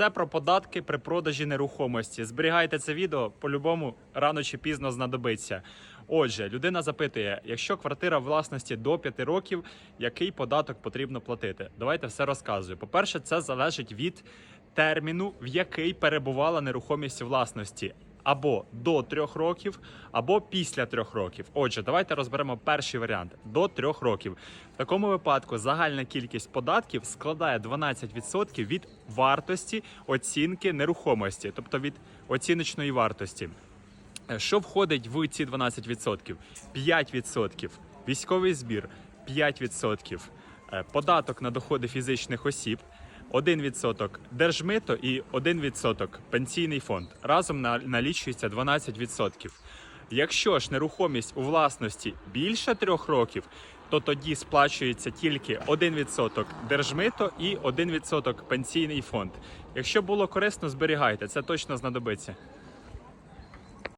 Все про податки при продажі нерухомості. Зберігайте це відео, по-любому рано чи пізно знадобиться. Отже, людина запитує: якщо квартира власності до 5 років, який податок потрібно платити? Давайте все розказую. По-перше, це залежить від терміну, в який перебувала нерухомість власності. Або до трьох років, або після трьох років. Отже, давайте розберемо перший варіант до трьох років. В такому випадку загальна кількість податків складає 12% від вартості оцінки нерухомості, тобто від оціночної вартості. Е, Що входить в ці 12%? 5% військовий збір, 5% е, податок на доходи фізичних осіб, 1% держмито і 1% пенсійний фонд. Разом налічується 12%. Якщо ж нерухомість у власності більше трьох років, то тоді сплачується тільки 1% держмито і 1% пенсійний фонд. Якщо було корисно, зберігайте, це точно знадобиться.